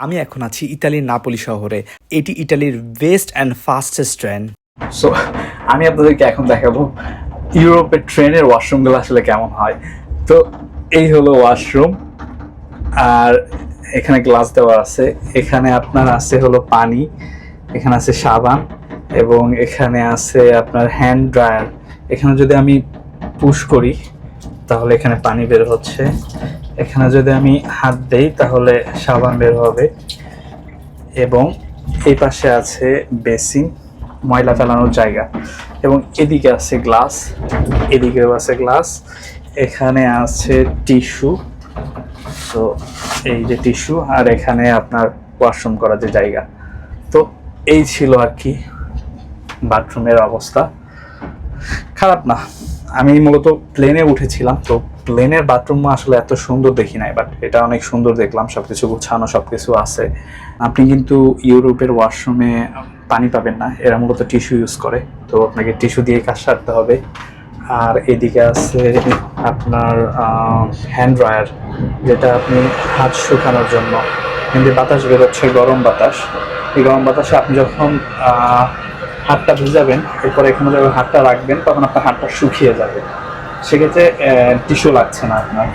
আমি এখন আছি ইতালির নাপোলি শহরে। এটি ইতালির best and fastest train. So আমি আপনাদেরকে এখন দেখাবো ইউরোপের ট্রেনের ওয়াশরুমগুলো আসলে কেমন হয়। তো, এই হলো ওয়াশরুম, আর এখানে গ্লাস দেওয়া আছে। এখানে আপনার আছে হলো পানি, এখানে আছে সাবান, এবং এখানে আছে আপনার হ্যান্ড ড্রায়ার। এখানে যদি আমি পুশ করি, তাহলে এখানে পানি বের হচ্ছে। এখানে যদি আমি হাত দেই, তাহলে সাবান বের হবে। এবং এই পাশে আছে বেসিন, ময়লা ফেলানোর জায়গা। এবং এদিকে আছে গ্লাস, এদিকেও আছে গ্লাস। এখানে আছে টিস্যু। তো এই যে টিস্যু, আর এখানে আপনার ওয়াশরুম করার যে জায়গা। তো এই ছিল আর কি বাথরুমের অবস্থা। খারাপ না। আমি মূলত প্লেনে উঠেছিলাম, তো প্লেনের বাথরুম আসলে এত সুন্দর দেখি নাই বাট এটা অনেক সুন্দর দেখলাম, সবকিছু গুছানো, সবকিছু আছে। আপনি কিন্তু ইউরোপের ওয়াশরুমে পানি পাবেন না, এরা মূলত টিস্যু ইউজ করে, তো আপনাকে টিস্যু দিয়ে কাজ সারতে হবে। আর এদিকে আছে আপনার হ্যান্ড ড্রায়ার যেটা আপনি হাত শুকানোর জন্য। কিন্তু বাতাস বেরোচ্ছে, গরম বাতাস। এই গরম বাতাসে আপনি যখন হাতটা ভিজাবেন, এরপরে এখানে যখন হাতটা রাখবেন, তখন আপনার হাতটা শুকিয়ে যাবে। সেক্ষেত্রে টিস্যু লাগছে না আপনার।